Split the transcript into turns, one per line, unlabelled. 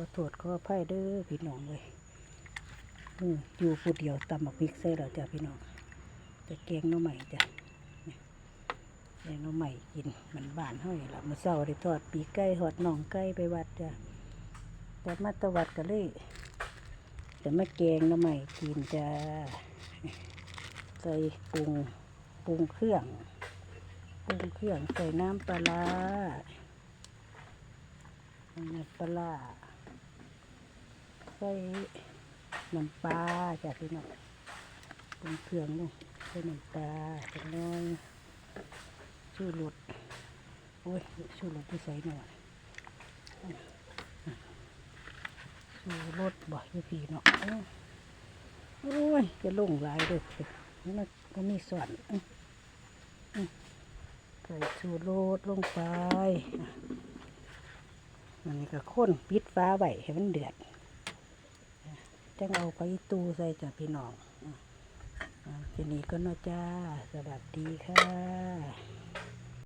อโทษขออภัยเด้อพี่น้องเลยอยู่ผู้เดียวตำบักพริกใส่แล้วจ้ะพี่น้องจะแกงน้อใหม่จ้ะนี่แกงน้อใหม่กินมันบานเฮานี่ละมื้อเช้าได้ทอดปีกไก่ทอดน่องไก่ไปวัดจ้ะแต่มาตะวัดก็เลยจะมาแกงน้อใหม่กินจ้ะใส่ปรุงปรุงเครื่องปรุงเครื่องใส่น้ำปลาน้ำปลา ใส่น้ำปลาจากพี่น้องเป็นเครื่องลงใส่น้ำปลาเป็นน้อยชูรสโอ้ยชูรสที่ใส่หน่อยชูรสบ่อยพี่เนาะโอ้ยจะลงหลายเด้อนี่มันก็มีส่วนใส่ชูรสลงไปอันนี้ก็ข้นปิดฟ้าไว้ให้มันเดือด จังเอาไปตู้ใส่จากพี่น้องทีนี้ก็เนาจ้า สวัสดีค่ะ